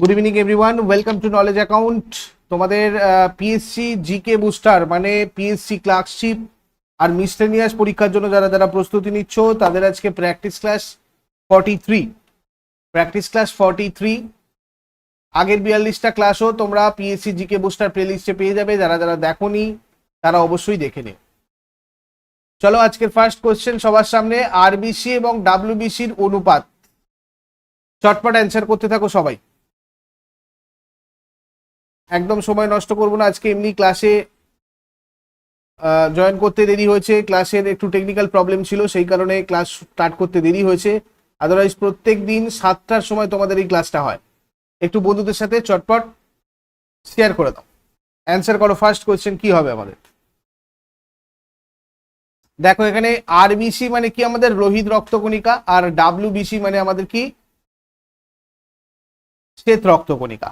Good evening everyone welcome to knowledge account তোমাদের PSC GK booster মানে PSC clerkship আর miscellaneous পরীক্ষার জন্য যারা যারা প্রস্তুতি নিচ্ছ, তাদের আজকে practice class forty three practice class forty three আগের বিয়াল্লিশটা ক্লাসও তোমরা পিএসসি জিকে বুস্টার প্লেলিস্টে পেয়ে যাবে। যারা যারা দেখোনি, তারা অবশ্যই দেখে নিও চলো আজকের ফার্স্ট কোশ্চেন সবার সামনে আরবিসি এবং ডাব্লিউবিসির অনুপাত। চটপট অ্যান্সার করতে থাকো সবাই। একদম সময় নষ্ট করব না। আজকে এমনি ক্লাসে জয়েন করতে দেরি হয়েছে। ক্লাসের একটু টেকনিক্যাল প্রবলেম ছিল, সেই কারণে ক্লাস স্টার্ট করতে দেরি হয়েছে। আদারওয়াইজ প্রত্যেক দিন সাতটার সময় তোমাদের এই ক্লাসটা হয়। একটু বন্ধুদের সাথে চটপট শেয়ার করে দাও। অ্যান্সার করো ফার্স্ট কোয়েশ্চেন কি হবে আমাদের? দেখো এখানে আরবিসি মানে কি আমাদের? রোহিত রক্তকণিকা আর ডাব্লিউবিসি মানে আমাদের কি? শ্বেত রক্তকণিকা।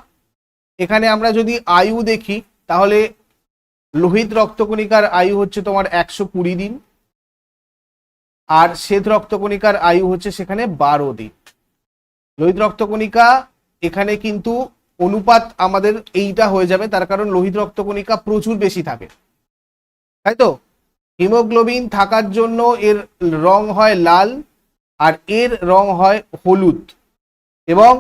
এখানে আমরা যদি আয়ু দেখি, তাহলে লোহিত রক্তকণিকার আয়ু হচ্ছে তোমার একশো কুড়ি দিন, আর শ্বেত রক্তকণিকার আয়ু হচ্ছে সেখানে বারো দিন। লোহিত রক্তকণিকা এখানে কিন্তু অনুপাত আমাদের এইটা হয়ে যাবে, তার কারণ লোহিত রক্তকণিকা প্রচুর বেশি থাকে। তাই তো? হিমোগ্লোবিন থাকার জন্য এর রং হয় লাল, আর এর রং হয় হলুদ। এবং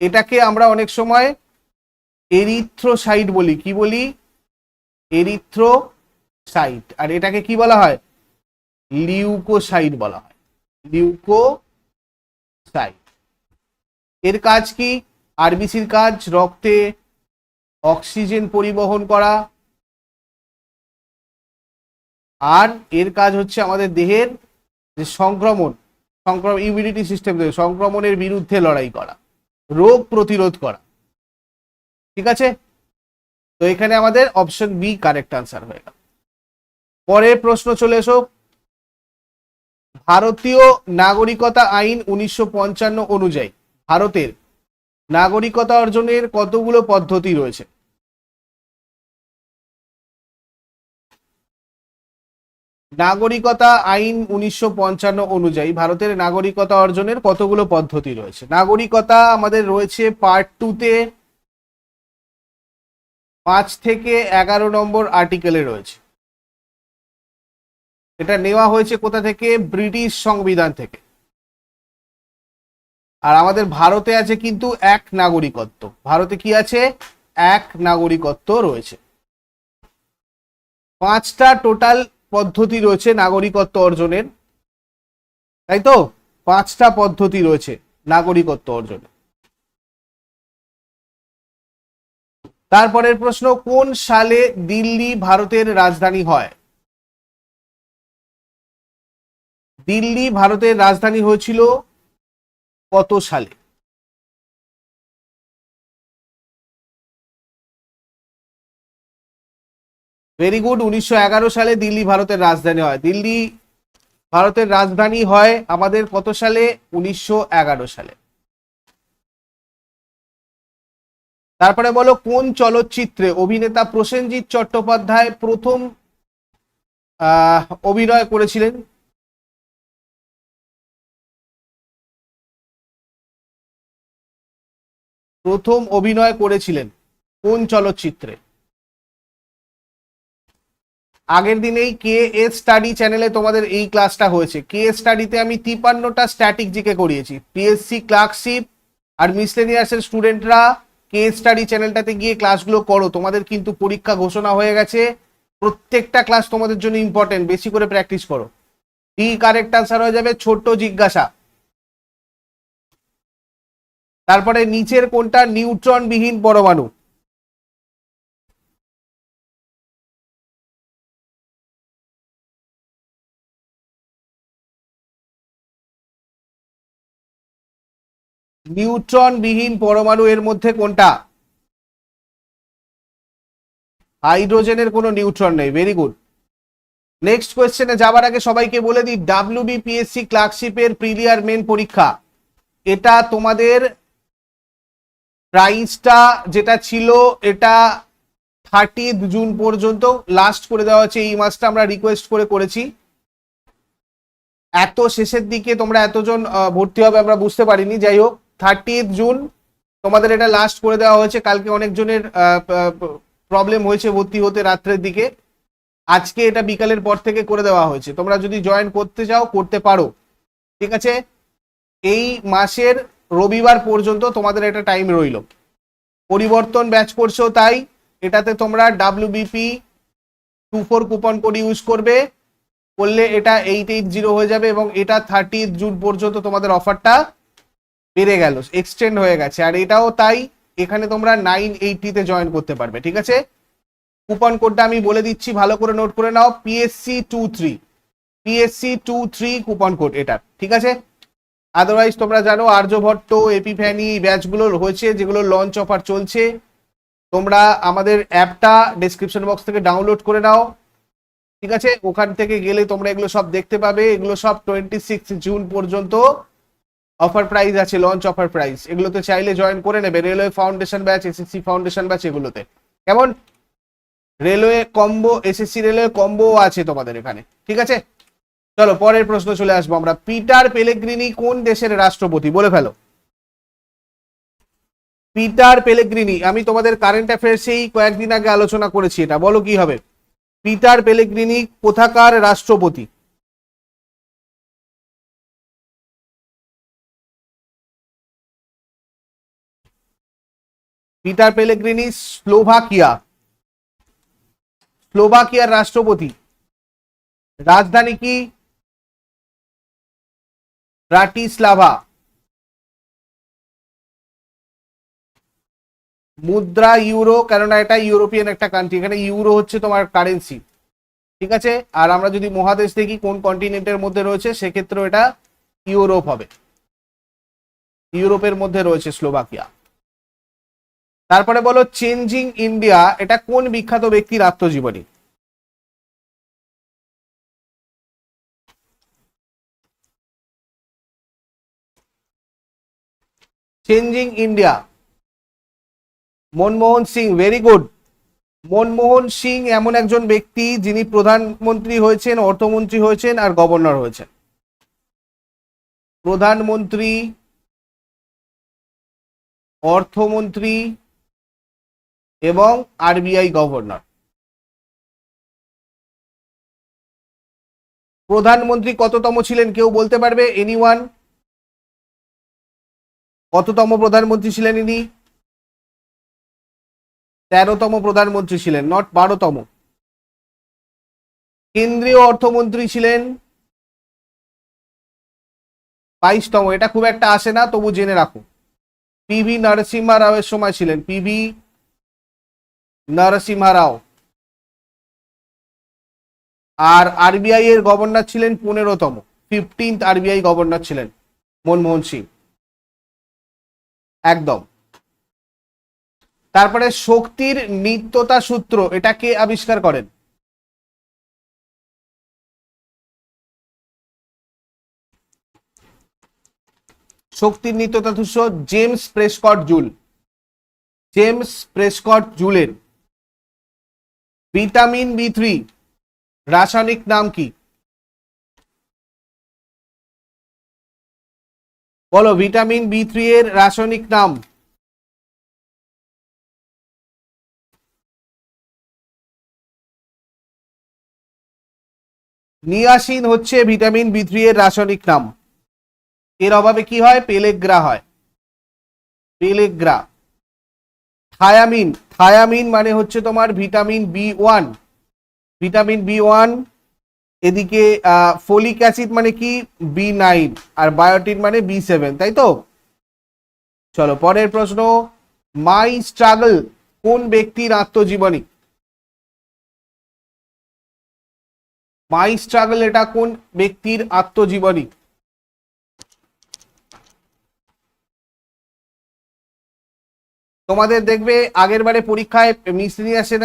এটাকে আমরা অনেক সময় এরিথ্রোসাইট বলি। কি বলি? এরিথ্রোসাইট আর এটাকে কি বলা হয়? লিউকোসাইট বলা হয়। লিউকোসাইট এর কাজ কি? আরবিসির কাজ, রক্তে অক্সিজেন পরিবহন করা। আর এর কাজ হচ্ছে আমাদের দেহের যে সংক্রমণ সংক্রমণ ইমিউনিটি সিস্টেম সংক্রমণের বিরুদ্ধে লড়াই করা। রোগ প্রতিরোধ করা। ঠিক আছে? তো এখানে আমাদের অপশন বি কারেক্ট আনসার হয়ে গেল। পরের প্রশ্ন চলে এসো। ভারতীয় নাগরিকতা আইন উনিশশো পঞ্চান্ন অনুযায়ী ভারতের নাগরিকতা অর্জনের কতগুলো পদ্ধতি রয়েছে? নাগরিকতা আইন উনিশশো পঞ্চান্ন অনুযায়ী ভারতের নাগরিকতা অর্জনের কতগুলো পদ্ধতি রয়েছে? নাগরিকতা আমাদের রয়েছে পার্ট টুতে পাঁচ থেকে এগারো নম্বর আর্টিকেলে রয়েছে। এটা নেওয়া হয়েছে কোথা থেকে? ব্রিটিশ সংবিধান থেকে। আর আমাদের ভারতে আছে কিন্তু এক নাগরিকত্ব। ভারতে কি আছে? এক নাগরিকত্ব রয়েছে। পাঁচটা টোটাল পদ্ধতি রয়েছে নাগরিকত্ব অর্জনের। তাই তো? পাঁচটা পদ্ধতি রয়েছে নাগরিকত্ব অর্জনের। তারপরের প্রশ্ন, কোন সালে দিল্লি ভারতের রাজধানী হয়? দিল্লি ভারতের রাজধানী হয়েছিল কত সালে? ভেরি গুড উনিশশো এগারো সালে দিল্লি ভারতের রাজধানী হয়। দিল্লি ভারতের রাজধানী হয় আমাদের কত সালে? উনিশশো এগারো সালে। তারপরে বলো, কোন চলচ্চিত্রে অভিনেতা প্রসেনজিৎ চট্টোপাধ্যায় প্রথম অভিনয় করেছিলেন? প্রথম অভিনয় করেছিলেন কোন চলচ্চিত্রে? আগের দিনেই কে এস স্টাডি চ্যানেলে তোমাদের এই ক্লাসটা হয়েছে। কে স্টাডিতে আমি তিপান্নটা স্ট্যাটিক জিকে করিয়েছি। পিএসসি ক্লার্কশিপ আর মিসলেনিয়াসের স্টুডেন্টরা কে স্টাডি চ্যানেলটাতে গিয়ে ক্লাসগুলো করো। তোমাদের কিন্তু পরীক্ষা ঘোষণা হয়ে গেছে। প্রত্যেকটা ক্লাস তোমাদের জন্য ইম্পর্টেন্ট বেশি করে প্র্যাকটিস করো। ডি কারেক্ট আনসার হয়ে যাবে ছোট্ট জিজ্ঞাসা। তারপরে নিচের কোনটা? নিউট্রন বিহীন পরমাণু। নিউট্রন বিহীন পরমাণু এর মধ্যে কোনটা? হাইড্রোজেনের কোনো নিউট্রন নেই ভেরি গুড নেক্সট কোয়েশ্চেনে যাবার আগে সবাইকে বলে দিই ডাব্লিউবিপিএসসি ক্লার্কশিপের প্রিলিয়ার মেন পরীক্ষা। এটা তোমাদের প্রাইসটা যেটা ছিল, এটা থার্টি জুন পর্যন্ত লাস্ট করে দেওয়া হচ্ছে এই মাসটা আমরা রিকোয়েস্ট করে করেছি। এত শেষের দিকে তোমরা এতজন ভর্তি হবে আমরা বুঝতে পারিনি, যাই হোক। থার্টিথ জুন তোমাদের এটা লাস্ট করে দেওয়া হয়েছে। কালকে অনেকজনের প্রবলেম হয়েছে ভর্তি হতে রাত্রের দিকে। আজকে এটা বিকালের পর থেকে করে দেওয়া হয়েছে। তোমরা যদি জয়েন করতে চাও, করতে পারো। ঠিক আছে? এই মাসের রবিবার পর্যন্ত তোমাদের একটা টাইম রইল। পরিবর্তন ব্যাচ করছ তাই এটাতে তোমরা WBP two four coupon code use করবে। করলে এটা এইট এইট জিরো হয়ে যাবে এবং এটা থার্টি জুন পর্যন্ত তোমাদের অফারটা বেড়ে গেল এক্সটেন্ড হয়ে গেছে। আর এটাও তাই, এখানে তোমরা নাইন এইটিতে জয়েন করতে পারবে, ঠিক আছে? কুপন কোডটা আমি বলে দিচ্ছি, ভালো করে নোট করে নাও PSC two three PSC two three coupon code এটা, ঠিক আছে? আদারওয়াইজ তোমরা জানো আর্যভট্ট এপি এপিফ্যানি ব্যাচগুলো হয়েছে যেগুলো লঞ্চ অফার চলছে। তোমরা আমাদের অ্যাপটা ডেসক্রিপশন বক্স থেকে ডাউনলোড করে নাও, ঠিক আছে? ওখান থেকে গেলে তোমরা এগুলো সব দেখতে পাবে, এগুলো সব টোয়েন্টি সিক্স জুন পর্যন্ত অফার প্রাইস আছে লঞ্চ অফার প্রাইস এগুলোতে চাইলে জয়েন করে নেবে। Railway foundation batch SSC foundation batch এগুলোতে। কেমন? Railway combo SSC railway combo আছে তোমাদের এখানে। ঠিক আছে? চলো, পরের প্রশ্ন চলে আসব আমরা। পিটার পেলেগ্রিনি কোন দেশের রাষ্ট্রপতি? বলে ফেলো। পিটার পেলেগ্রিনি, আমি তোমাদের কারেন্ট অ্যাফেয়ার্সেই কয়েকদিন আগে আলোচনা করেছি এটা। বলো কি হবে? পিটার পেলেগ্রিনি কোথাকার রাষ্ট্রপতি? Peter Pellegrini, Slovakia. স্লোভাকিয়ার রাষ্ট্রপতি। রাজধানী কি? ব্রাটিস্লাভা। মুদ্রা ইউরো, কেননা এটা ইউরোপিয়ান একটা কান্ট্রি এখানে ইউরো হচ্ছে তোমার কারেন্সি ঠিক আছে? আর আমরা যদি মহাদেশ দেখি, কোন কন্টিনেন্টের মধ্যে রয়েছে সেক্ষেত্রে এটা ইউরোপ হবে। ইউরোপের মধ্যে রয়েছে স্লোভাকিয়া। তারপরে বলো চেঞ্জিং ইন্ডিয়া এটা কোন বিখ্যাত ব্যক্তির আত্মজীবনী? Changing India Manmohan Singh very good Manmohan Singh এমন একজন ব্যক্তি যিনি প্রধানমন্ত্রী হয়েছেন, অর্থমন্ত্রী হয়েছেন আর গভর্নর হয়েছেন। প্রধানমন্ত্রী, অর্থমন্ত্রী এবং আরবিআই গভর্নর। প্রধানমন্ত্রী কততম ছিলেন কেউ বলতে পারবে? এনিওয়ান কততম প্রধানমন্ত্রী ছিলেন ইনি? তেরোতম প্রধানমন্ত্রী ছিলেন নট বারোতম। কেন্দ্রীয় অর্থমন্ত্রী ছিলেন বাইশতম। এটা খুব একটা আসে না, তবু জেনে রাখো পিভি নরসিংহা রাওয়ের সময় ছিলেন। পিভি নরসিংহা রাও। আর আরবিআই এর গভর্নর ছিলেন পনেরোতম ফিফটিন্থ আরবিআই গভর্নর ছিলেন মনমোহন সিং। একদম। তারপরে শক্তির নিত্যতা সূত্র, এটা কে আবিষ্কার করেন? শক্তির নিত্যতা সূত্র, James Prescott Joule. James Prescott জুলের vitamin B three, রাসায়নিক নাম কি? বলো, ভিটামিন বি থ্রি এর রাসায়নিক নাম। নিয়াসিন হচ্ছে ভিটামিন বি থ্রি এর রাসায়নিক নাম। এর অভাবে কি হয়? পেলেগ্রা হয়। পেলেগ্রা। থায়ামিন থায়ামিন মানে হচ্ছে তোমার vitamin B one. Vitamin B one, এদিকে ফোলিক অ্যাসিড মানে কি? বি নাইন আর বায়োটিন মানে বি সেভেন, তাই তো? চলো, পরের প্রশ্ন, মাই স্ট্রাগল কোন ব্যক্তির আত্মজীবনী? মাই স্ট্রাগল এটা কোন ব্যক্তির আত্মজীবনী? তোমাদের দেখবে আগের বারে পরীক্ষায় মিসলিনিয়াসের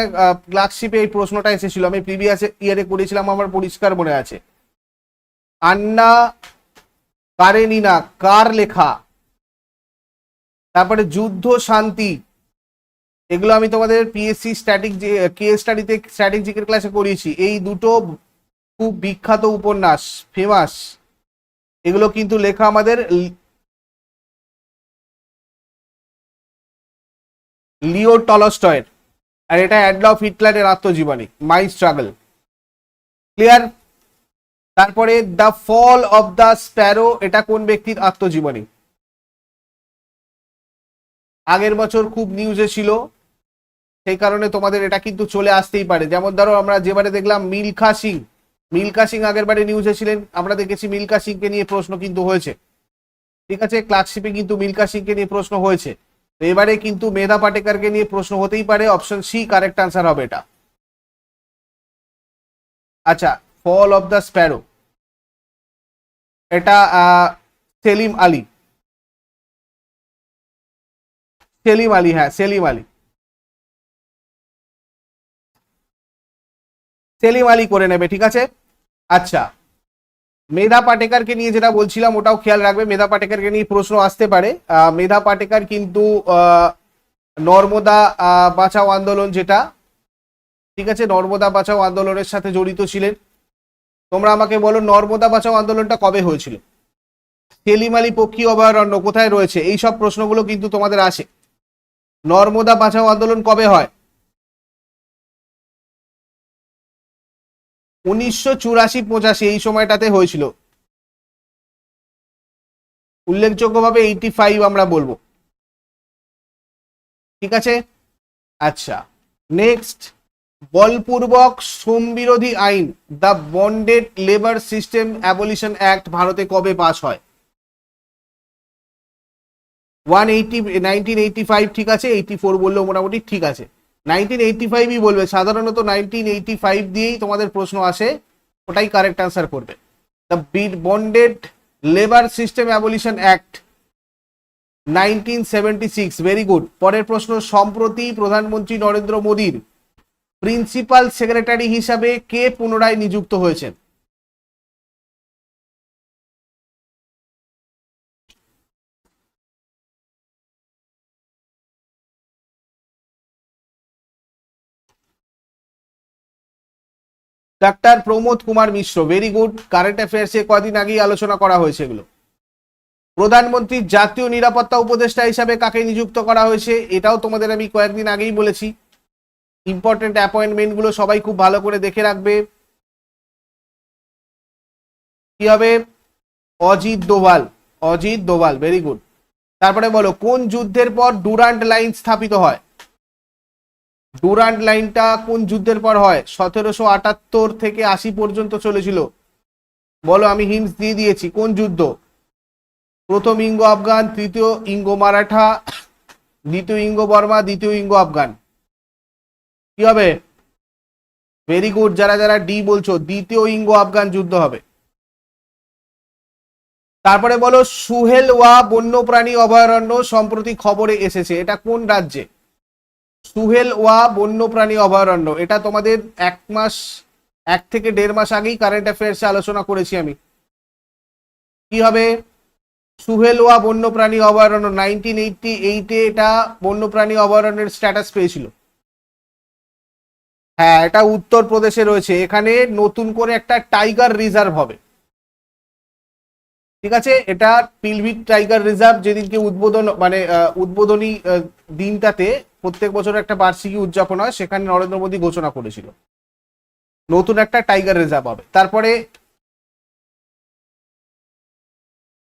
ক্লার্কশিপে এই প্রশ্নটা এসেছিল। আমি প্রিভিয়াস ইয়ারে করেছিলাম, আমার পরিষ্কার মনে আছে। আন্না কারেনিনা, কার লেখা? তারপরে যুদ্ধ শান্তি। এগুলো আমি তোমাদের পিএসসি স্ট্যাটিক কে স্টাডিতে স্ট্র্যাটেজিকের ক্লাসে করিয়েছি। এই দুটো খুব বিখ্যাত উপন্যাস ফেমাস এগুলো কিন্তু লেখা আমাদের লিও টলস্টয়ের। আর এটা অ্যাডলফ হিটলারের আত্মজীবনী, মাই স্ট্রাগল। ক্লিয়ার? তারপরে the fall of the sparrow, এটা কোন ব্যক্তির আত্মজীবনী? আগের বছর খুব নিউজে ছিল, সেই কারণে তোমাদের এটা কিন্তু চলে আসতেই পারে। যেমন ধরো, আমরা যেবারে দেখলাম মিলখা সিং। মিলখা সিং আগের বারে নিউজে ছিলেন, আমরা দেখেছি মিলখা সিংকে নিয়ে প্রশ্ন কিন্তু হয়েছে। ঠিক আছে, ক্লার্কশিপে কিন্তু মিলখা সিংকে নিয়ে প্রশ্ন হয়েছে। তো এবারে কিন্তু মেধা পাটেকারকে নিয়ে প্রশ্ন হতেই পারে অপশন সি কারেক্ট আনসার হবে এটা। আচ্ছা ফল অফ দ্য স্প্যারো এটা সেলিম আলী। সেলিম আলী হ্যাঁ সেলিম আলী। সেলিম আলী করে নেবে, ঠিক আছে? আচ্ছা মেধা পাটেকারকে নিয়ে যেটা বলছিলাম, ওটাও খেয়াল রাখবে। মেধা পাটেকারকে নিয়ে প্রশ্ন আসতে পারে। মেধা পাটেকার কিন্তু নর্মদা বাঁচাও আন্দোলন যেটা, ঠিক আছে, নর্মদা বাঁচাও আন্দোলনের সাথে জড়িত ছিলেন। তোমরা আমাকে বলো, নর্মদা বাঁচাও আন্দোলনটা কবে হয়েছিল? সেলিম আলী পক্ষী অভয়ারণ্য কোথায় রয়েছে? এই সব প্রশ্নগুলো কিন্তু তোমাদের আসে। নর্মদা বাঁচাও আন্দোলন কবে হয়? উনিশশো চুরাশি পঁচাশি এই সময়টাতে হয়েছিল। উল্লেখযোগ্যভাবে এইটি ফাইভ আমরা বলব। ঠিক আছে? আচ্ছা নেক্সট বলপূর্বক শ্রম বিরোধী আইন the bonded labour system abolition act ভারতে কবে পাস হয়? One eighty nineteen eighty five ঠিক আছে? এইটি ফোর বললেও মোটামুটি ঠিক আছে। নাইনটিন এইটি ফাইভই বলবে। সাধারণত নাইনটিন এইটি ফাইভ দিয়েই তোমাদের প্রশ্ন আসে, ওটাই কারেক্ট আনসার করবে। The bid bonded labour system abolition act nineteen seventy six very good পরের প্রশ্ন, সম্প্রতি প্রধানমন্ত্রী নরেন্দ্র মোদীর প্রিন্সিপাল সেক্রেটারি হিসাবে কে পুনরায় নিযুক্ত হয়েছেন? Doctor Pramod Kumar Mishra very good current অ্যাফেয়ার্সে কদিন আগেই আলোচনা করা হয়েছে এগুলো। প্রধানমন্ত্রীর জাতীয় নিরাপত্তা উপদেষ্টা হিসাবে কাকে নিযুক্ত করা হয়েছে, এটাও তোমাদের আমি কয়েকদিন আগেই বলেছি। ইম্পর্টেন্ট অ্যাপয়েন্টমেন্টগুলো সবাই খুব ভালো করে দেখে রাখবে। কি হবে? অজিত দোভাল অজিত দোভাল ভেরি গুড তারপরে বলো, কোন যুদ্ধের পর ডুরান্ট লাইন স্থাপিত হয়? ডুরান্ট লাইনটা কোন যুদ্ধের পর হয়? সতেরোশো আটাত্তর থেকে আশি পর্যন্ত চলেছিল। বলো, আমি হিন্টস দিয়ে দিয়েছি, কোন যুদ্ধ? প্রথম ইঙ্গো আফগান তৃতীয় ইঙ্গো মারাঠা দ্বিতীয় ইঙ্গো বর্মা দ্বিতীয় ইঙ্গো আফগান কি হবে? ভেরি গুড যারা যারা ডি বলছো, দ্বিতীয় ইঙ্গো আফগান যুদ্ধ হবে। তারপরে বলো সুহেলওয়া বন্যপ্রাণী অভয়ারণ্য সম্প্রতি খবরে এসেছে, এটা কোন রাজ্যে? সুহেলওয়া বন্যপ্রাণী অভয়ারণ্য। এটা তোমাদের এক মাস, এক থেকে দেড় মাস আগেই কারেন্ট অ্যাফেয়ার্সে আলোচনা করেছি আমি। কি হবে? সুহেলওয়া বন্যপ্রাণী অভয়ারণ্য নাইনটিন এইটটি এইটে এটা বন্যপ্রাণী অভয়ারণ্যের স্ট্যাটাস পেয়েছিল। হ্যাঁ এটা উত্তরপ্রদেশে রয়েছে। এখানে নতুন করে একটা টাইগার রিজার্ভ হবে। ঠিক আছে? এটা পিলভিট টাইগার রিজার্ভ যেদিনকে উদ্বোধন মানে উদ্বোধনী দিনটাতে প্রত্যেক বছর একটা বার্ষিকী উদযাপন হয়, সেখানে নরেন্দ্র মোদী ঘোষণা করেছিল। নতুন একটা টাইগার রিজার্ভ হবে। তারপরে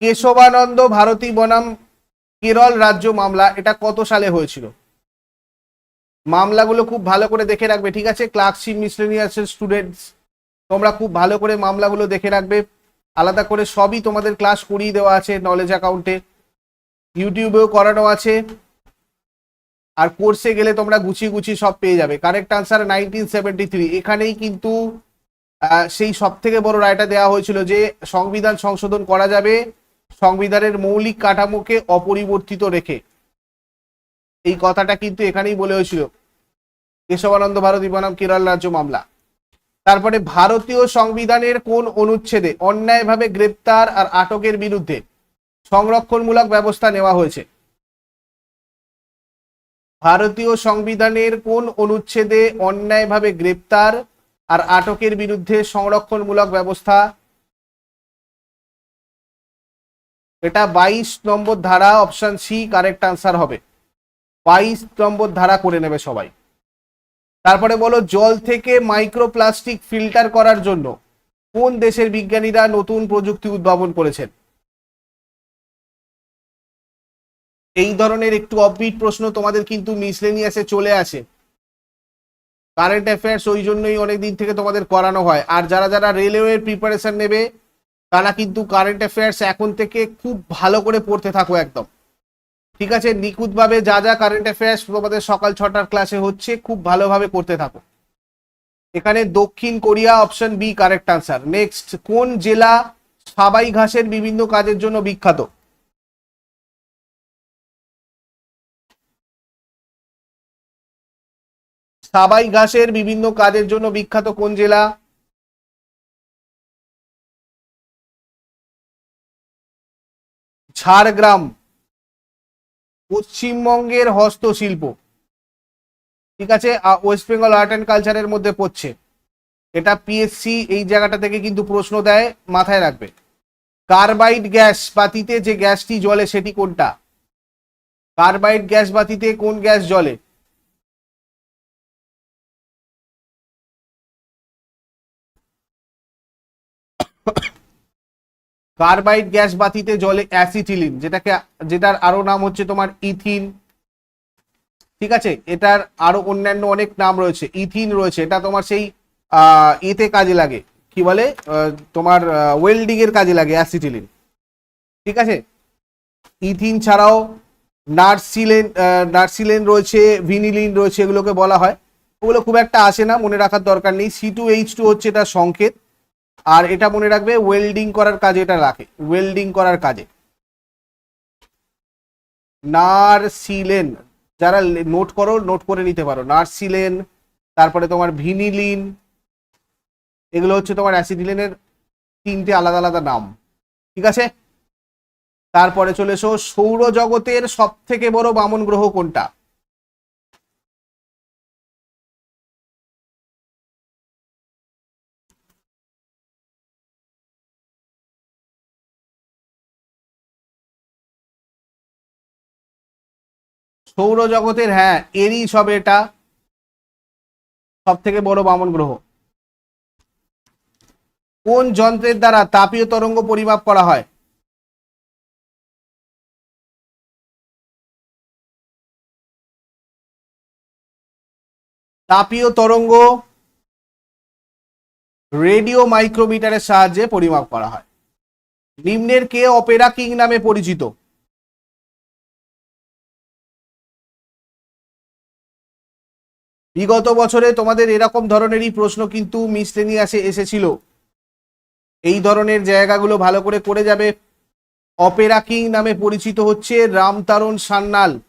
কেশবানন্দ ভারতী বনাম কেরল রাজ্য মামলা, এটা কত সালে হয়েছিল? মামলাগুলো খুব ভালো করে দেখে রাখবে, ঠিক আছে? ক্লার্কশিপ মিসলেনিয়াসের স্টুডেন্টস, তোমরা খুব ভালো করে মামলাগুলো দেখে রাখবে। আলাদা করে সবই তোমাদের ক্লাস করিয়ে দেওয়া আছে নলেজ অ্যাকাউন্টে। ইউটিউবেও করানো আছে। আর কোর্সে গেলে তোমরা গুছিয়ে গুছিয়ে সব পেয়ে যাবে। Correct answer nineteen seventy three এখানেই কিন্তু সেই সব থেকে বড় রায়টা দেওয়া হয়েছিল যে, সংবিধান সংশোধন করা যাবে, সংবিধানের মৌলিক কাঠামোকে অপরিবর্তিত রেখে। এই কথাটা কিন্তু এখানেই বলে হয়েছিল। কেশবানন্দ ভারতী বনাম কেরল রাজ্য মামলা। তারপরে ভারতীয় সংবিধানের কোন অনুচ্ছেদে অন্যায়ভাবে গ্রেপ্তার আর আটকের বিরুদ্ধে সংরক্ষণমূলক ব্যবস্থা নেওয়া হয়েছে? ভারতীয় সংবিধানের কোন অনুচ্ছেদে অন্যায়ভাবে গ্রেপ্তার আর আটকের বিরুদ্ধে সংরক্ষণমূলক ব্যবস্থা? এটা বাইশ নম্বর ধারা অপশন সি কারেক্ট আনসার হবে। বাইশ নম্বর ধারা করে নেবে সবাই। তারপরে বলো, জল থেকে মাইক্রোপ্লাস্টিক ফিল্টার করার জন্য কোন দেশের বিজ্ঞানীরা নতুন প্রযুক্তি উদ্ভাবন করেছেন? এই ধরনের একটু অফবিট প্রশ্ন তোমাদের কিন্তু মিসলেনিয়াসে চলে আসে। কারেন্ট অ্যাফেয়ার্স ওই জন্যই অনেক দিন থেকে তোমাদের করানো হয়। আর যারা যারা রেলওয়ের প্রিপারেশন নেবে, তারা কিন্তু কারেন্ট অ্যাফেয়ার্স এখন থেকে খুব ভালো করে পড়তে থাকো একদম। ঠিক আছে? নিখুঁতভাবে যা যা কারেন্ট অ্যাফেয়ার্স তোমাদের সকাল ছটার ক্লাসে হচ্ছে, খুব ভালোভাবে করতে থাকো। এখানে দক্ষিণ Korea option B correct answer next কোন জেলা সাবাই ঘাসের বিভিন্ন কাজের জন্য বিখ্যাত? সাবাই ঘাসের বিভিন্ন কাজের জন্য বিখ্যাত কোন জেলা? ঝাড়গ্রাম, পশ্চিমবঙ্গের হস্তশিল্প। ঠিক আছে ওয়েস্ট বেঙ্গল আর্ট অ্যান্ড কালচারের মধ্যে পড়ছে। এটা পিএসসি এই জায়গাটা থেকে কিন্তু প্রশ্ন দেয়, মাথায় রাখবে। কার্বাইড গ্যাস বাতিতে যে গ্যাসটি জ্বলে সেটি কোনটা? কার্বাইড গ্যাস বাতিতে কোন গ্যাস জ্বলে? কার্বাইড গ্যাস বাতিতে জলে অ্যাসিটিলিন, যেটাকে, যেটার আরও নাম হচ্ছে তোমার ইথিন। ঠিক আছে? এটার আরও অন্যান্য অনেক নাম রয়েছে। ইথিন রয়েছে। এটা তোমার সেই এতে কাজে লাগে। কি বলে? তোমার ওয়েল্ডিং এর কাজে লাগে অ্যাসিটিলিন। ঠিক আছে? ইথিন ছাড়াও নার্সিলেন নার্সিলেন রয়েছে, ভিনিলিন রয়েছে, এগুলোকে বলা হয়। ওগুলো খুব একটা আসে না, মনে রাখার দরকার নেই। সি টু এইচ টু হচ্ছে এটা সংকেত। আর এটা মনে রাখবে ওয়েল্ডিং করার কাজে এটা রাখে ওয়েল্ডিং করার কাজে। নারসিলেন, যারা নোট করো নোট করে নিতে পারো। নারসিলেন, তারপরে তোমার ভিনিলিন, এগুলো হচ্ছে তোমার অ্যাসিডিলিনের তিনটে আলাদা আলাদা নাম, ঠিক আছে? তারপরে চলে এসো, সৌরজগতের সব থেকে বড় বামন গ্রহ কোনটা? সৌরজগতের হ্যাঁ এরই সব এটা সব থেকে বড় বামন গ্রহ। কোন যন্ত্রের দ্বারা তাপীয় তরঙ্গ পরিমাপ করা হয়? তাপীয় তরঙ্গ রেডিও মাইক্রোমিটারের সাহায্যে পরিমাপ করা হয়। নিম্নের কে অপেরা কিং নামে পরিচিত? বিগত বছরে তোমাদের এরকম ধরনেরই প্রশ্ন কিন্তু মিসলেনিয়াসে এসেছিল। এই ধরনের জায়গাগুলো ভালো করে করে যাবে। অপেরা কিং নামে পরিচিত হচ্ছে রামতারণ সান্যাল।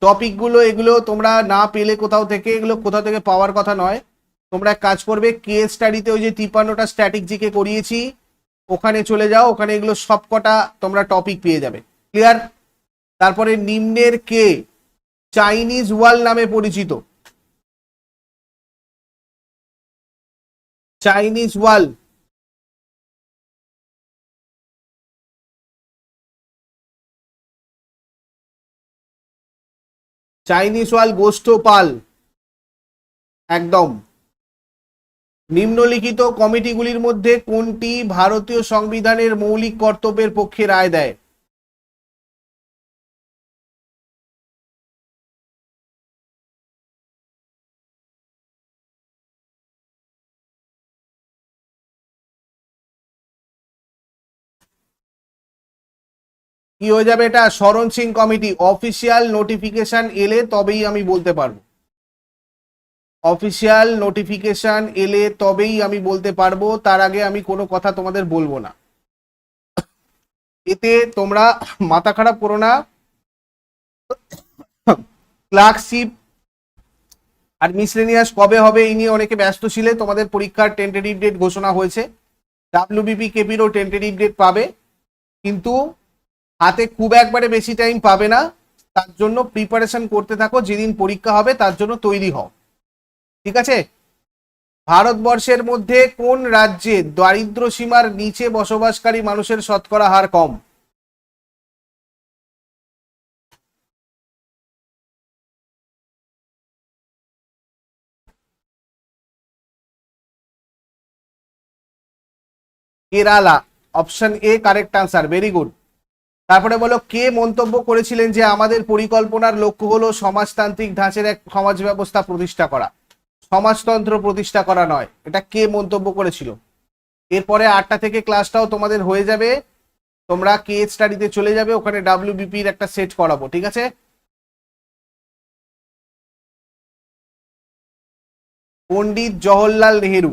টপিকগুলো এগুলো তোমরা না পেলে কোথাও থেকে, এগুলো কোথাও থেকে পাওয়ার কথা নয়। তোমরা কাজ করবে কে স্টাডিতে ওই যে তিপ্পান্নটা স্ট্যাটিক করিয়েছি, ওখানে চলে যাও, ওখানে এগুলো সবকটা তোমরা টপিক পেয়ে যাবে। ক্লিয়ার তারপরে নিম্নের কে? চাইনিজ ওয়াল নামে পরিচিত। চাইনিজ ওয়াল চাইনিজ ওয়াল গোষ্ঠ পাল একদম। নিম্নলিখিত কমিটিগুলির মধ্যে কোনটি ভারতীয় সংবিধানের মৌলিক কর্তব্যের পক্ষে রায় দেয়? কি হয়ে যাবে এটা? শরণ সিং কমিটি, অফিসিয়াল নোটিফিকেশন এলে তবেই আমি বলতে পারব। অফিসিয়াল নোটিফিকেশন এলে তবেই আমি বলতে পারব, তার আগে আমি কোনো কথা তোমাদের বলব না। এতে তোমরা মাথা খারাপ করো না। ক্লার্কশিপ আর মিসলেনিয়াস কবে হবে এই নিয়ে অনেকে ব্যস্ত ছিলে, তোমাদের পরীক্ষার টেন্টেটিভ ডেট ঘোষণা হয়েছে। ডাব্লিউবিপি কেপিরও টেন্টেটিভ ডেট পাবে। কিন্তু হাতে খুব একবারে বেশি টাইম পাবে না। তার জন্য প্রিপারেশন করতে থাকো, যেদিন পরীক্ষা হবে তার জন্য তৈরি হও। ঠিক আছে? ভারতবর্ষের মধ্যে কোন রাজ্যে দারিদ্র সীমার নিচে বসবাসকারী মানুষের শতকরা হার কম? Kerala. Option A correct answer very good তারপরে বলো, কে মন্তব্য করেছিলেন যে আমাদের পরিকল্পনার লক্ষ্য হলো সমাজতান্ত্রিক ধাঁচের এক সমাজ ব্যবস্থা প্রতিষ্ঠা করা? সমাজতন্ত্র প্রতিষ্ঠা করা নয়। এটা কে মন্তব্য করেছিল? এরপরে আটটা থেকে ক্লাসটাও তোমাদের হয়ে যাবে। তোমরা কে স্টাডিতে চলে যাবে, ওখানে ডাব্লিউবিপির একটা সেট করাবো, ঠিক আছে? পণ্ডিত জওহরলাল নেহেরু।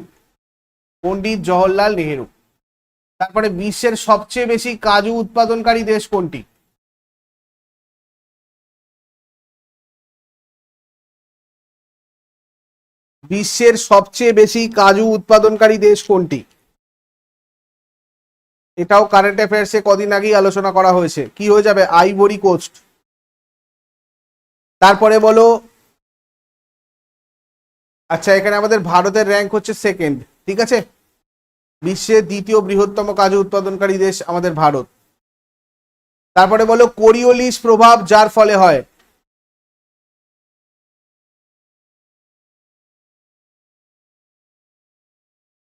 পণ্ডিত জওহরলাল নেহেরু। তারপরে বিশ্বের সবচেয়ে বেশি কাজু উৎপাদনকারী দেশ কোনটি? বিশ্বের সবচেয়ে বেশি কাজু উৎপাদনকারী দেশ কোনটি? এটাও কারেন্ট অ্যাফেয়ার্সে কদিন আগেই আলোচনা করা হয়েছে। কি হয়ে যাবে? আইভরি কোস্ট তারপরে বলো আচ্ছা এখানে আমাদের ভারতের র্যাঙ্ক হচ্ছে সেকেন্ড ঠিক আছে? বিশ্বের দ্বিতীয় বৃহত্তম কাজু উৎপাদনকারী দেশ আমাদের ভারত। তারপরে বলো, কোরিওলিস প্রভাব যার ফলে হয়?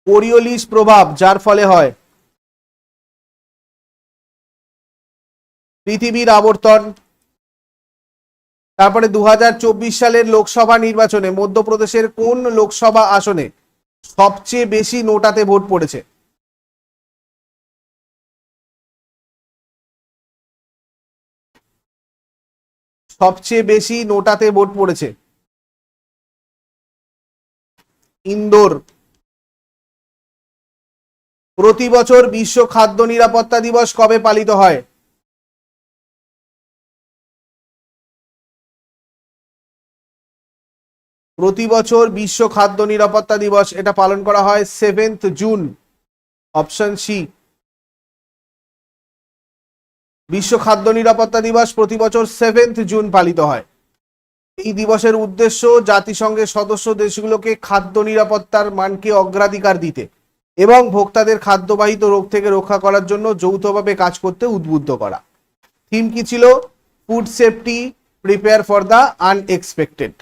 কোরিওলিস প্রভাব যার ফলে হয়? পৃথিবীর আবর্তন। তারপরে দু হাজার চব্বিশ সালের লোকসভা নির্বাচনে মধ্যপ্রদেশের কোন লোকসভা আসনে সবচেয়ে বেশি নোটাতে ভোট পড়েছে। সবচেয়ে বেশি নোটাতে ভোট পড়েছে। ইন্দোর। প্রতি বছর বিশ্ব খাদ্য নিরাপত্তা দিবস কবে পালিত হয়? প্রতি বছর বিশ্ব খাদ্য নিরাপত্তা দিবস, এটা পালন করা হয় সেভেন্থ জুন অপশন সি বিশ্ব খাদ্য নিরাপত্তা দিবস প্রতি বছর সেভেন্থ জুন পালিত হয়। এই দিবসের উদ্দেশ্য জাতিসংঘের সদস্য দেশগুলোকে খাদ্য নিরাপত্তার মানকে অগ্রাধিকার দিতে এবং ভোক্তাদের খাদ্যবাহিত রোগ থেকে রক্ষা করার জন্য যৌথভাবে কাজ করতে উদ্বুদ্ধ করা। থিম কি ছিল? Food safety prepare for the unexpected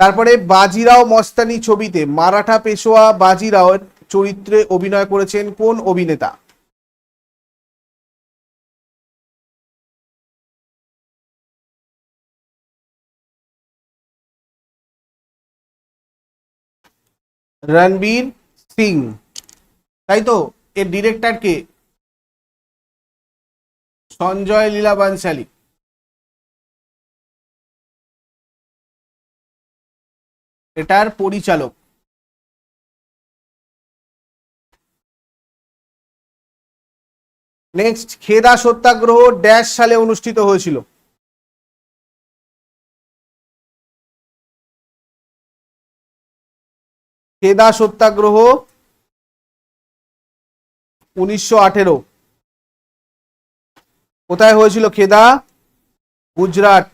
তারপরে বাজিরাও মস্তানি ছবিতে মারাঠা পেশোয়া বাজিরাওয়ের চরিত্রে অভিনয় করেছেন কোন অভিনেতা? রণবীর সিং। তাই তো? এর ডিরেক্টর কে? সঞ্জয় লীলা বানশালী এটার পরিচালক। নেক্সট খেদা সত্যাগ্রহ ড্যাশ সালে অনুষ্ঠিত হয়েছিল। খেদা সত্যাগ্রহ উনিশশো আঠেরো। কোথায় হয়েছিল খেদা? গুজরাট।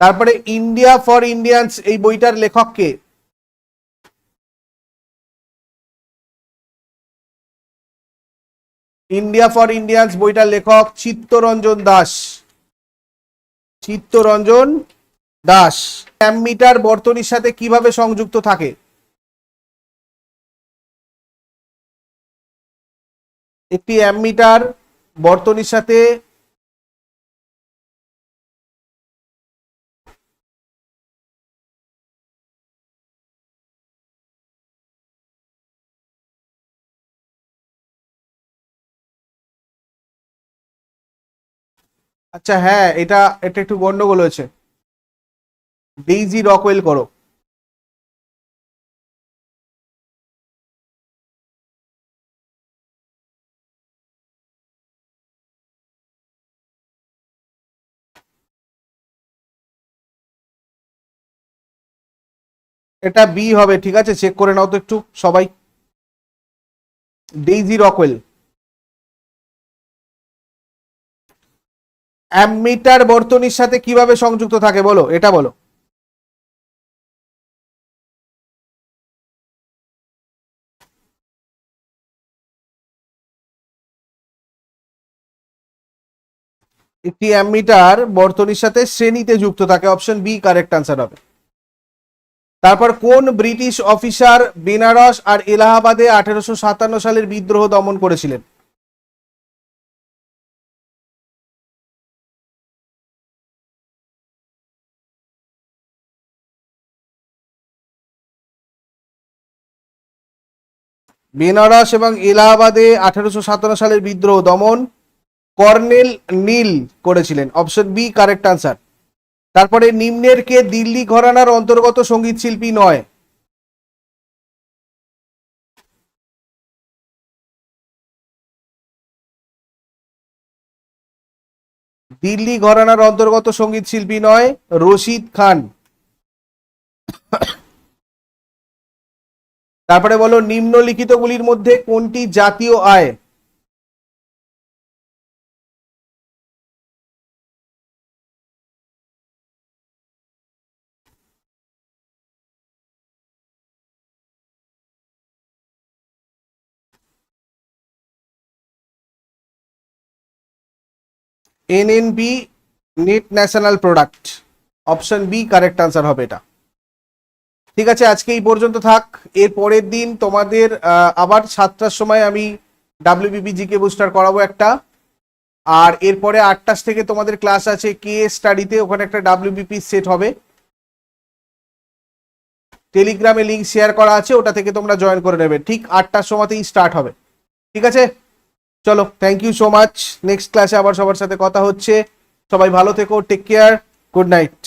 তারপরে ইন্ডিয়া ফর ইন্ডিয়ান্স এই বইটার লেখক কে? ইন্ডিয়া ফর ইন্ডিয়ান্স বইটার লেখক চিত্তরঞ্জন দাস। চিত্তরঞ্জন দাস। অ্যামমিটার বর্তনীর সাথে কীভাবে সংযুক্ত থাকে? একটি অ্যামমিটার বর্তনীর সাথে আচ্ছা হ্যাঁ এটা এটা একটু গন্ডগোল হয়েছে। ডেইজি রকওয়েল করো। এটা বি হবে, ঠিক আছে? চেক করে নাও তো একটু সবাই। ডেইজি রকওয়েল অ্যামমিটার বর্তনীর সাথে কীভাবে সংযুক্ত থাকে? বলো, এটা বলো। একটি অ্যামমিটার বর্তনীর সাথে শ্রেণীতে যুক্ত থাকে। অপশন বি কারেক্ট আনসার হবে। তারপর কোন ব্রিটিশ অফিসার বেনারস আর এলাহাবাদে আঠেরোশো সাতান্ন সালের বিদ্রোহ দমন করেছিলেন? বেনারস এবং এলাহাবাদে আঠারোশো সাতান্ন সালের বিদ্রোহ দমন কর্নেল নীল করেছিলেন। Option B, correct answer. তারপরে নিম্নের কে দিল্লি ঘরানার অন্তর্গত সংগীত শিল্পী নয়। দিল্লি ঘরানার অন্তর্গত সংগীত শিল্পী নয়, রশিদ খান। তারপরে বলো নিম্নলিখিতগুলির মধ্যে কোনটি জাতীয় আয়? NNP net national product option B correct answer হবে এটা। ঠিক আছে আজকে এই পর্যন্ত থাক। এর পরের দিন তোমাদের আবার সাতটার সময় আমি ডাব্লিউবিপি জিকে বুস্টার করাবো একটা। আর এরপরে আটটার থেকে তোমাদের ক্লাস আছে কে স্টাডিতে ওখানে একটা ডাব্লিউবিপি সেট হবে। টেলিগ্রামে লিঙ্ক শেয়ার করা আছে, ওটা থেকে তোমরা জয়েন করে নেবে। ঠিক আটটার সময়তেই স্টার্ট হবে। ঠিক আছে? চলো thank you so much next ক্লাসে আবার সবার সাথে কথা হচ্ছে। সবাই ভালো থেকো টেক কেয়ার গুড নাইট